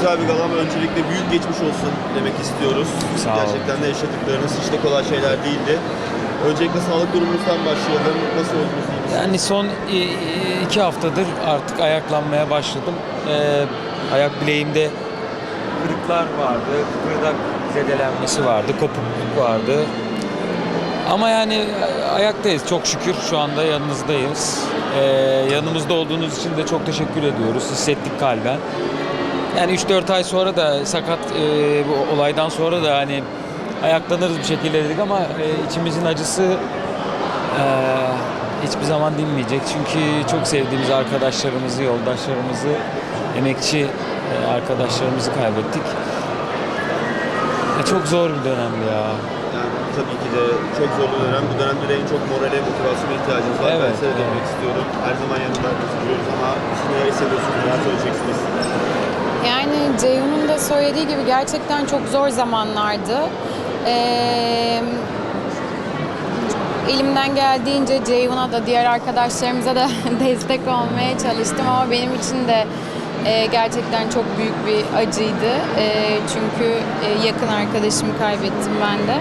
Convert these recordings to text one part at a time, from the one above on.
güzel bir gala ama öncelikle büyük geçmiş olsun demek istiyoruz. Sağ olun. Gerçekten de yaşadıklarınız hiç de kolay şeyler değildi. Öncelikle sağlık durumunuzdan başlayalım. Nasıl oldunuz? iyi misiniz? Yani son i- iki haftadır artık ayaklanmaya başladım. Ee, ayak bileğimde kırıklar vardı, kıkırdak zedelenmesi vardı, kopukluk vardı. Ama yani ayaktayız çok şükür şu anda yanınızdayız. Ee, yanımızda olduğunuz için de çok teşekkür ediyoruz. Hissettik kalben. Yani 3-4 ay sonra da sakat e, bu olaydan sonra da hani ayaklanırız bir şekilde dedik ama e, içimizin acısı e, hiçbir zaman dinmeyecek. Çünkü çok sevdiğimiz arkadaşlarımızı, yoldaşlarımızı, emekçi e, arkadaşlarımızı kaybettik. E, çok zor bir dönemdi ya. Yani tabii ki de çok zor bir dönem. Bu dönemde de en çok morale, motivasyona ihtiyacımız var. ben Evet, size de evet. demek istiyorum. Her zaman yanında duruyoruz ama siz neler hissediyorsunuz, neler söyleyeceksiniz? Yani Ceyhun'un da söylediği gibi gerçekten çok zor zamanlardı. Ee, elimden geldiğince Ceyhun'a da diğer arkadaşlarımıza da destek olmaya çalıştım ama benim için de e, gerçekten çok büyük bir acıydı. E, çünkü e, yakın arkadaşımı kaybettim ben de.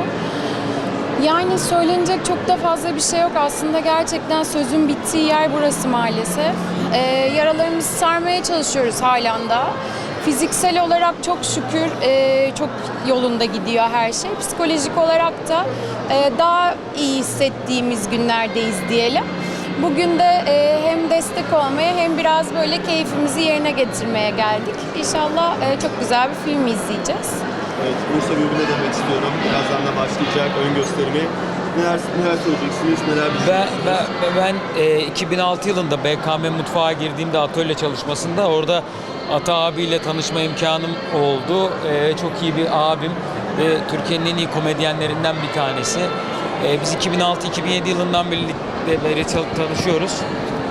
Yani söylenecek çok da fazla bir şey yok. Aslında gerçekten sözün bittiği yer burası maalesef. Ee, yaralarımızı sarmaya çalışıyoruz halen da. Fiziksel olarak çok şükür e, çok yolunda gidiyor her şey. Psikolojik olarak da e, daha iyi hissettiğimiz günlerdeyiz diyelim. Bugün de e, hem destek olmaya hem biraz böyle keyfimizi yerine getirmeye geldik. İnşallah e, çok güzel bir film izleyeceğiz. Evet, Bursa Birbirine demek istiyorum. Birazdan da başlayacak ön gösterimi. Neler, neler söyleyeceksiniz, neler Ben, ben, ben e, 2006 yılında BKM mutfağa girdiğimde atölye çalışmasında orada Ata abiyle tanışma imkanım oldu. E, çok iyi bir abim ve Türkiye'nin en iyi komedyenlerinden bir tanesi. E, biz 2006-2007 yılından birlikte beri tanışıyoruz.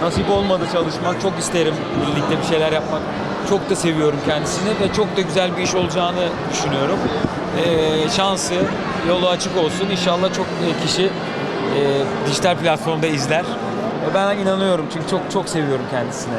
Nasip olmadı çalışmak. Çok isterim birlikte bir şeyler yapmak. Çok da seviyorum kendisini ve çok da güzel bir iş olacağını düşünüyorum. E, şansı, yolu açık olsun. İnşallah çok e, kişi e, dijital platformda izler. E, ben inanıyorum çünkü çok çok seviyorum kendisini.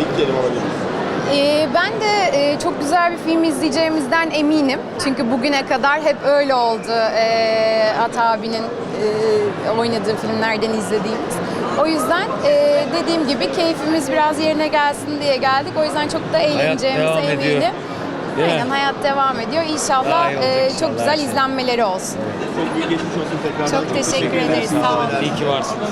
İlk kelime alabiliriz. Ee, ben de e, çok güzel bir film izleyeceğimizden eminim. Çünkü bugüne kadar hep öyle oldu. Ee, At abinin e, oynadığı filmlerden izlediğimiz. O yüzden e, dediğim gibi keyfimiz biraz yerine gelsin diye geldik. O yüzden çok da eğleneceğimize devam ediyor. eminim. Mi? Aynen hayat devam ediyor. İnşallah iyi olacak e, inşallah çok güzel şey. izlenmeleri olsun. Çok büyük geçmiş olsun tekrardan. Çok teşekkür ederiz. Sağ olun. İyi ki varsınız.